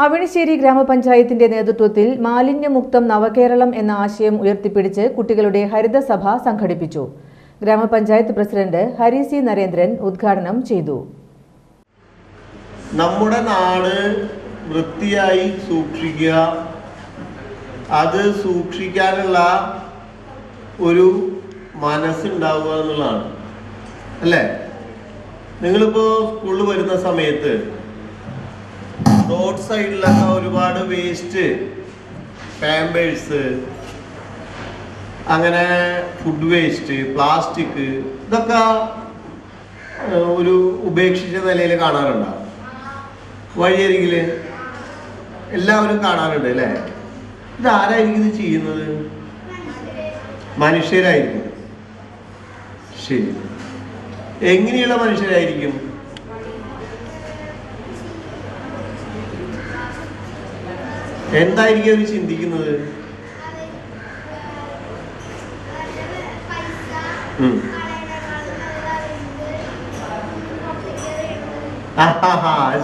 അവണിശ്ശേരി ഗ്രാമപഞ്ചായത്തിന്റെ നേതൃത്വത്തിൽ മാലിന്യമുക്തം നവകേരളം എന്ന ആശയം ഉയർത്തിപ്പിടിച്ച് കുട്ടികളുടെ ഹരിതസഭ സംഘടിപ്പിച്ചു. ഗ്രാമപഞ്ചായത്ത് പ്രസിഡന്റ് ഹരി സി നരേന്ദ്രൻ ഉദ്ഘാടനം ചെയ്തു. നമ്മുടെ നാട് വൃത്തിയായി സൂക്ഷിക്കുക. അത് സൂക്ഷിക്കാനുള്ള ഒരു മനസ്സുണ്ടാവുക എന്നുള്ളതാണ്. അല്ലേ? നിങ്ങളിപ്പോൾ സ്കൂളിൽ വരുന്ന സമയത്ത് റോഡ് സൈഡിലൊക്കെ ഒരുപാട് വേസ്റ്റ് പാമ്പേഴ്സ് അങ്ങനെ ഫുഡ് വേസ്റ്റ് പ്ലാസ്റ്റിക് ഇതൊക്കെ ഒരു ഉപേക്ഷിച്ച നിലയിൽ കാണാറുണ്ടാവും വഴിയരികിൽ എല്ലാവരും കാണാറുണ്ട് അല്ലേ? ഇതാരായിരിക്കും ഇത് ചെയ്യുന്നത്? മനുഷ്യരായിരിക്കും. ശരി. എങ്ങനെയുള്ള മനുഷ്യരായിരിക്കും? എന്തായിരിക്കും അവർ ചിന്തിക്കുന്നത്?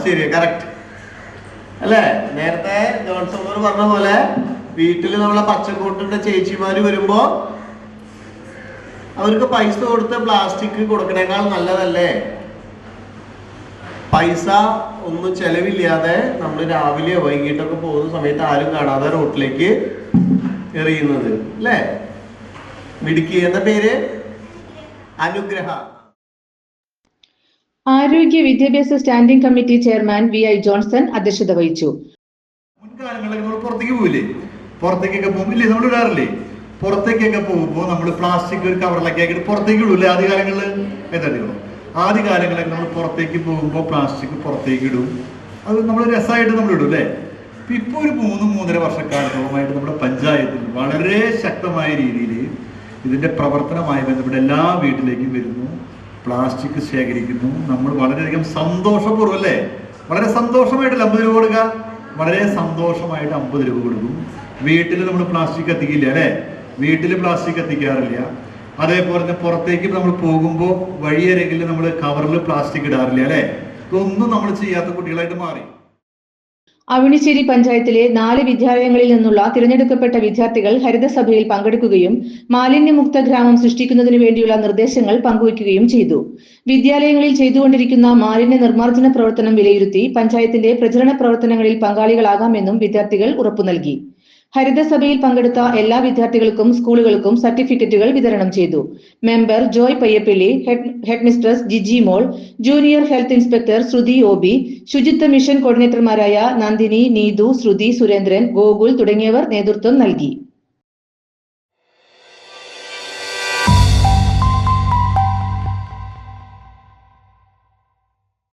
ശരി കറക്റ്റ് അല്ലേ? നേരത്തെ ജോൺസൺ പറഞ്ഞ പോലെ വീട്ടിൽ നമ്മളെ പച്ചക്കൂട്ടിന്റെ ചേച്ചിമാര് വരുമ്പോ അവർക്ക് പൈസ കൊടുത്ത് പ്ലാസ്റ്റിക് കൊടുക്കണേക്കാൾ നല്ലതല്ലേ? പൈസ ഒന്നും ചെലവില്ലാതെ നമ്മൾ രാവിലെയോ വൈകിട്ടൊക്കെ പോകുന്ന സമയത്ത് ആരും കാണാതെ റോട്ടിലേക്ക് എറിയുന്നത്. അല്ലേ മിടുക്കി എന്ന പേര്? അനുഗ്രഹ. ആരോഗ്യ വിദ്യാഭ്യാസ standing committee chairman V I Johnson അധ്യക്ഷത വഹിച്ചു. മുൻകാലങ്ങളിൽ നമ്മൾ പുറത്തേക്ക് പോവില്ലേ? പുറത്തേക്കൊക്കെ പോകുമ്പോൾ നമ്മൾ ഇടാറില്ലേ? പുറത്തേക്കൊക്കെ പോകുമ്പോൾ നമ്മൾ പ്ലാസ്റ്റിക് ഒരു കവറിലൊക്കെ ആക്കിയിട്ട് പുറത്തേക്ക് ഇടൂല്ലേ? ആദ്യ കാലങ്ങളിൽ എന്താ ആദ്യ കാലങ്ങളിൽ നമ്മൾ പുറത്തേക്ക് പോകുമ്പോൾ പ്ലാസ്റ്റിക് പുറത്തേക്ക് ഇടും. അത് നമ്മൾ രസമായിട്ട് നമ്മൾ ഇടും അല്ലേ? ഇപ്പൊ ഇപ്പൊ ഒരു മൂന്ന് മൂന്നര വർഷക്കാലത്തോളമായിട്ട് നമ്മുടെ പഞ്ചായത്തിൽ വളരെ ശക്തമായ രീതിയിൽ ഇതിന്റെ പ്രവർത്തനമായി ബന്ധപ്പെട്ട് എല്ലാ വീട്ടിലേക്കും വരുന്നു. പ്ലാസ്റ്റിക് ശേഖരിക്കുന്നു. നമ്മൾ വളരെയധികം സന്തോഷപൂർവം അല്ലേ? വളരെ സന്തോഷമായിട്ടല്ല അമ്പത് രൂപ കൊടുക്കുക വളരെ സന്തോഷമായിട്ട് അമ്പത് രൂപ കൊടുക്കും. വീട്ടിൽ നമ്മൾ പ്ലാസ്റ്റിക് കത്തിക്കില്ല അല്ലേ? വീട്ടിൽ പ്ലാസ്റ്റിക് കത്തിക്കാറില്ല. അതേപോലെ തന്നെ പുറത്തേക്ക് നമ്മൾ പോകുമ്പോൾ വഴിയരികിൽ നമ്മൾ കവറിൽ പ്ലാസ്റ്റിക് ഇടാറില്ല അല്ലെ? ഇതൊന്നും നമ്മൾ ചെയ്യാത്ത കുട്ടികളായിട്ട് മാറി. അവിണിശ്ശേരി പഞ്ചായത്തിലെ നാല് വിദ്യാലയങ്ങളിൽ നിന്നുള്ള തിരഞ്ഞെടുക്കപ്പെട്ട വിദ്യാർത്ഥികൾ ഹരിതസഭയിൽ പങ്കെടുക്കുകയും മാലിന്യമുക്ത ഗ്രാമം സൃഷ്ടിക്കുന്നതിനു വേണ്ടിയുള്ള നിർദ്ദേശങ്ങൾ പങ്കുവയ്ക്കുകയും ചെയ്തു. വിദ്യാലയങ്ങളിൽ ചെയ്തുകൊണ്ടിരിക്കുന്ന മാലിന്യ നിർമ്മാർജന പ്രവർത്തനം വിലയിരുത്തി പഞ്ചായത്തിന്റെ പ്രചരണ പ്രവർത്തനങ്ങളിൽ പങ്കാളികളാകാമെന്നും വിദ്യാർത്ഥികൾ ഉറപ്പു നൽകി. ഹരിതസഭയിൽ പങ്കെടുത്ത എല്ലാ വിദ്യാർത്ഥികൾക്കും സ്കൂളുകൾക്കും സർട്ടിഫിക്കറ്റുകൾ വിതരണം ചെയ്തു. Member Joy Payyappally headmistress Jiji Mol junior health inspector Shruthi O B ശുചിത്വ മിഷൻ കോർഡിനേറ്റർമാരായ നന്ദിനി നീതു ശ്രുതി സുരേന്ദ്രൻ ഗോകുൽ തുടങ്ങിയവർ നേതൃത്വം നൽകി.